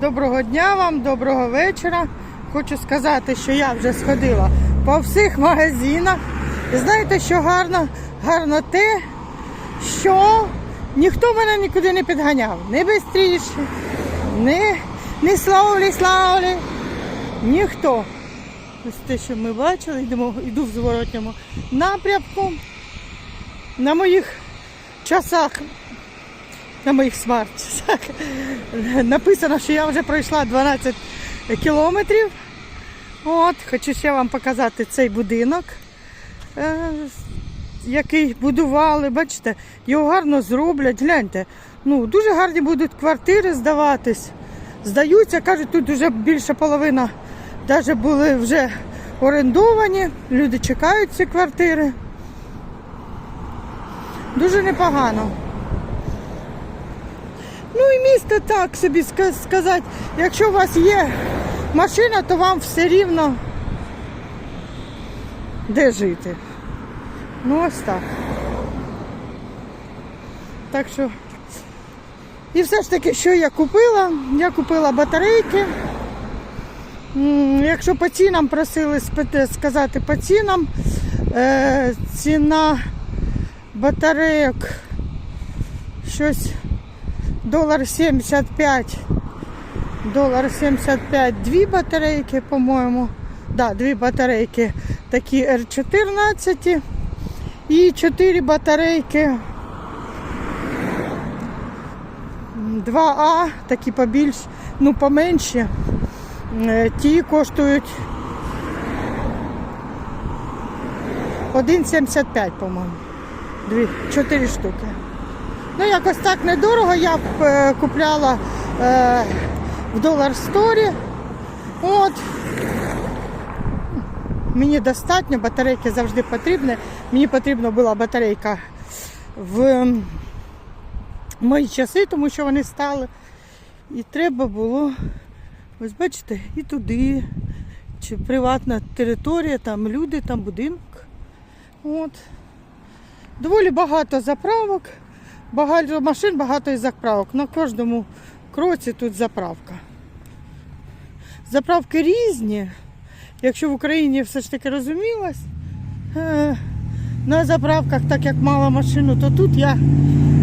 Доброго дня вам, доброго вечора. Хочу сказати, що я вже сходила по всіх магазинах. І знаєте, що гарно? Гарно те, що ніхто мене нікуди не підганяв. Не бистріше, не, не славлі, славлі. Ніхто. Ось те, що ми бачили, йдемо, йду в зворотньому напрямку. На моїх часах на моїх смарт-часах написано, що я вже пройшла 12 кілометрів. От, хочу ще вам показати цей будинок, е, який будували. Бачите, його гарно зроблять. Гляньте, ну, дуже гарні будуть квартири здаватись. Здаються, кажуть, тут вже більше половина навіть були вже орендовані. Люди чекають ці квартири. Дуже непогано. Ну і місто так собі сказати, якщо у вас є машина, то вам все рівно де жити. Ну ось так. Так що. І все ж таки, що я купила? Я купила батарейки. Якщо по цінам просили сказати по цінам, е, ціна батарейок щось долар 75. Долар 75 дві батарейки, по-моєму. Да, дві батарейки такі R14 і чотири батарейки 2А, такі побільш, ну поменші. Е, Ті коштують 1,75, по-моєму. Дві, чотири штуки. Ну, якось так недорого. Я е, купляла е, в Dollar Store. От. Мені достатньо, батарейки завжди потрібні. Мені потрібна була батарейка в мої часи, тому що вони стали. І треба було, ось бачите, і туди, чи приватна територія, там люди, там будинок. От. Доволі багато заправок. Багато машин, багато і заправок. На кожному кроці тут заправка. Заправки різні. Якщо в Україні все ж таки розумілось, е, на заправках, так як мала машину, то тут я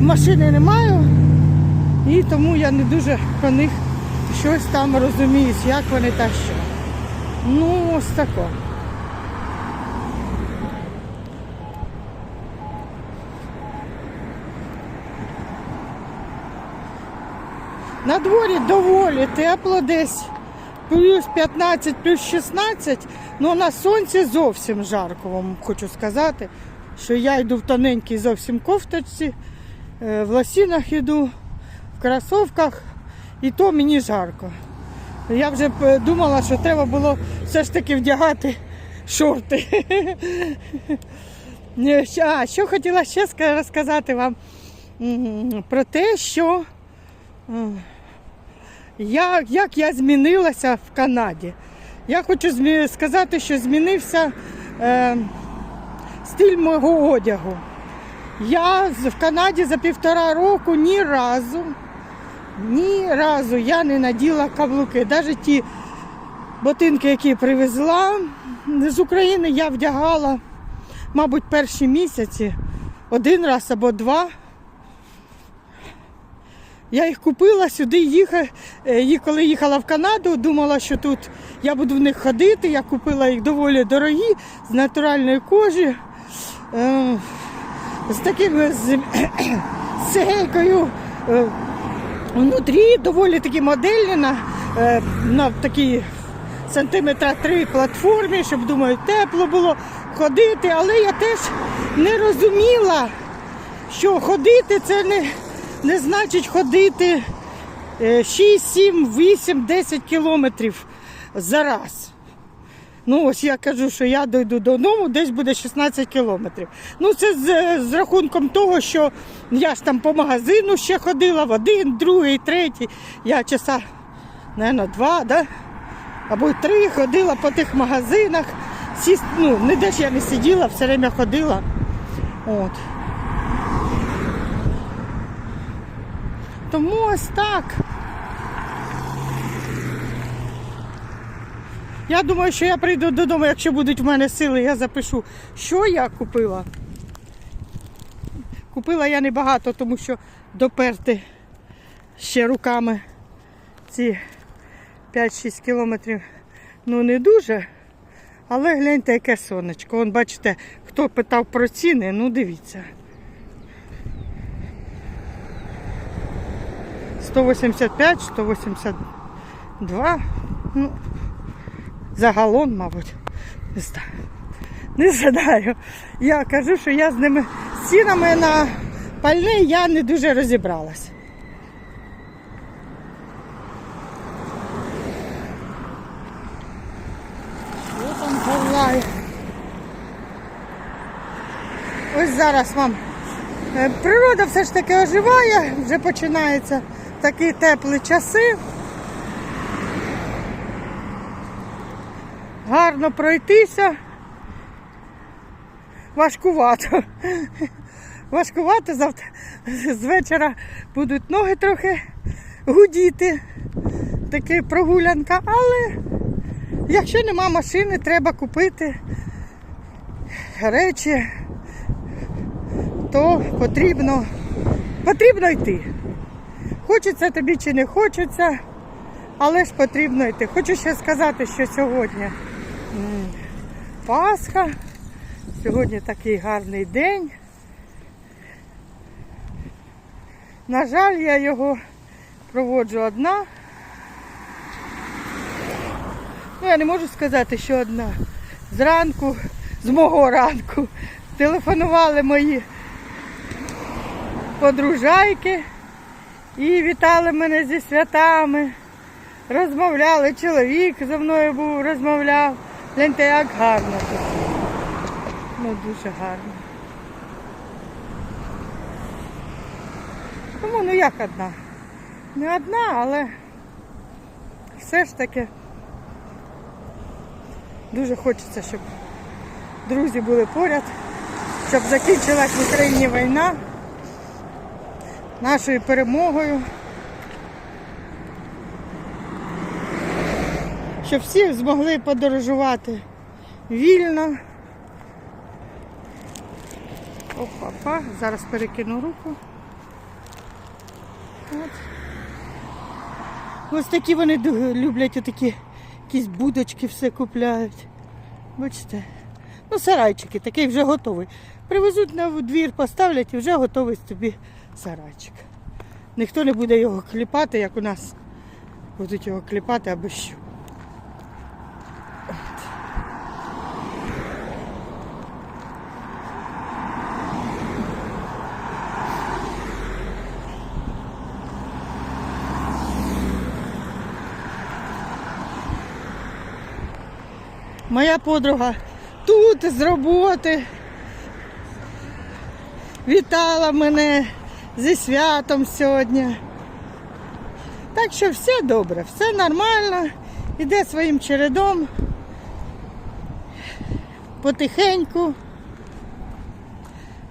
машини не маю. І тому я не дуже про них щось там розуміюсь, як вони та що. Ну, ось тако. На дворі доволі тепло десь. Плюс 15, плюс 16, але на сонці зовсім жарко, вам хочу сказати, що я йду в тоненькій зовсім кофточці, е, в лосінах йду, в кросовках, і то мені жарко. Я вже думала, що треба було все ж таки вдягати шорти. А, що хотіла ще розказати вам про те, що м, як, я змінилася в Канаді. Я хочу сказати, що змінився е, стиль мого одягу. Я в Канаді за півтора року ні разу, ні разу я не наділа каблуки. Навіть ті ботинки, які привезла з України, я вдягала, мабуть, перші місяці один раз або два. Я їх купила сюди, їхала, коли їхала в Канаду, думала, що тут я буду в них ходити. Я купила їх доволі дорогі, з натуральної кожі, е, з таким з, цегелькою е, внутрі, доволі такі модельні на, е, на такій сантиметра три платформі, щоб думаю, тепло було ходити, але я теж не розуміла, що ходити це не, не значить ходити е, 6, 7, 8, 10 кілометрів за раз. Ну, ось я кажу, що я дойду додому, десь буде 16 кілометрів. Ну, це з, з рахунком того, що я ж там по магазину ще ходила в один, другий, третій. Я часа, мабуть, два, да? або три ходила по тих магазинах. Сіс, ну, ніде ж я не сиділа, все время ходила. От. Тому ось так. Я думаю, що я прийду додому, якщо будуть в мене сили, я запишу, що я купила. Купила я небагато, тому що доперти ще руками ці 5-6 кілометрів. Ну не дуже. Але гляньте, яке сонечко. Вон бачите, хто питав про ціни, ну дивіться. 185, 182. Ну, за галон, мабуть. Не знаю. Не знаю. Я кажу, що я з ними з цінами на пальне я не дуже розібралась. Що там павлає? Ось зараз вам. е, Природа все ж таки оживає, вже починаються такі теплі часи. Гарно пройтися. Важкувато. Важкувато завтра з вечора будуть ноги трохи гудіти. Така прогулянка, але якщо нема машини, треба купити речі, то потрібно, потрібно йти. Хочеться тобі чи не хочеться, але ж потрібно йти. Хочу ще сказати, що сьогодні Пасха, сьогодні такий гарний день. На жаль, я його проводжу одна. Ну, я не можу сказати, що одна. Зранку, з мого ранку, телефонували мої подружайки і вітали мене зі святами. Розмовляли, чоловік зі мною був, розмовляв. Гляньте, як гарно тут. Ну, дуже гарно. Тому ну як одна? Не одна, але все ж таки дуже хочеться, щоб друзі були поряд, щоб закінчилась в Україні війна нашою перемогою. Щоб всі змогли подорожувати вільно. Опа-па, зараз перекину руку. От. Ось такі вони люблять отакі якісь будочки все купляють. Бачите? Ну, сарайчики, такий вже готовий. Привезуть на двір, поставлять і вже готовий тобі сарайчик. Ніхто не буде його кліпати, як у нас будуть його кліпати або що. Моя подруга тут з роботи вітала мене зі святом сьогодні. Так що все добре, все нормально, іде своїм чередом. Потихеньку.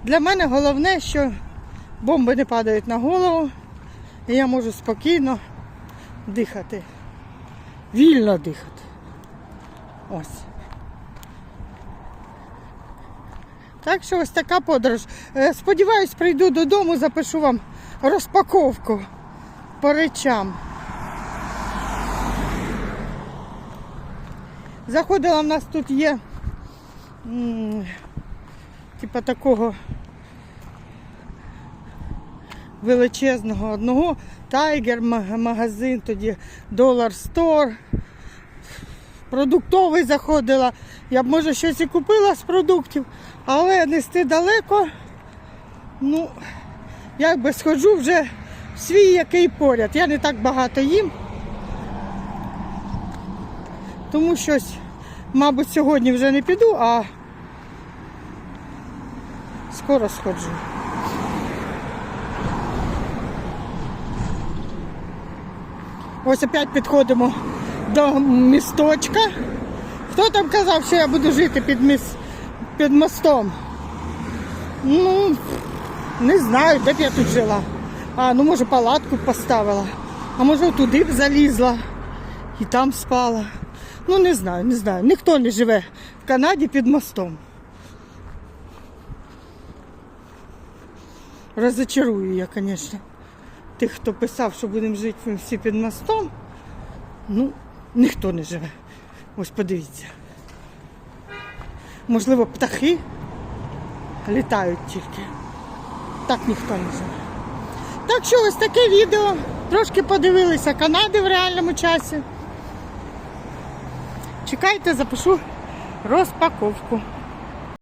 Для мене головне, що бомби не падають на голову, і я можу спокійно дихати. Вільно дихати. Ось. Так що ось така подорож. Е, Сподіваюсь, прийду додому, запишу вам розпаковку по речам. Заходила в нас тут є типа такого величезного одного Тайгер магазин, тоді Dollar Store. Продуктовий заходила. Я б може щось і купила з продуктів, але нести далеко. Ну, як би сходжу вже в свій який поряд. Я не так багато їм. Тому щось, мабуть, сьогодні вже не піду, а скоро сходжу. Ось опять підходимо до місточка. Хто там казав, що я буду жити під, міс... під мостом? Ну, не знаю, де б я тут жила. А, ну може палатку поставила. А може туди б залізла і там спала. Ну, не знаю, не знаю. Ніхто не живе в Канаді під мостом. Розочарую я, звісно, тих, хто писав, що будемо жити всі під мостом. Ну, ніхто не живе. Ось подивіться. Можливо, птахи літають тільки. Так ніхто не живе. Так що ось таке відео. Трошки подивилися Канади в реальному часі. Чекайте, запишу розпаковку.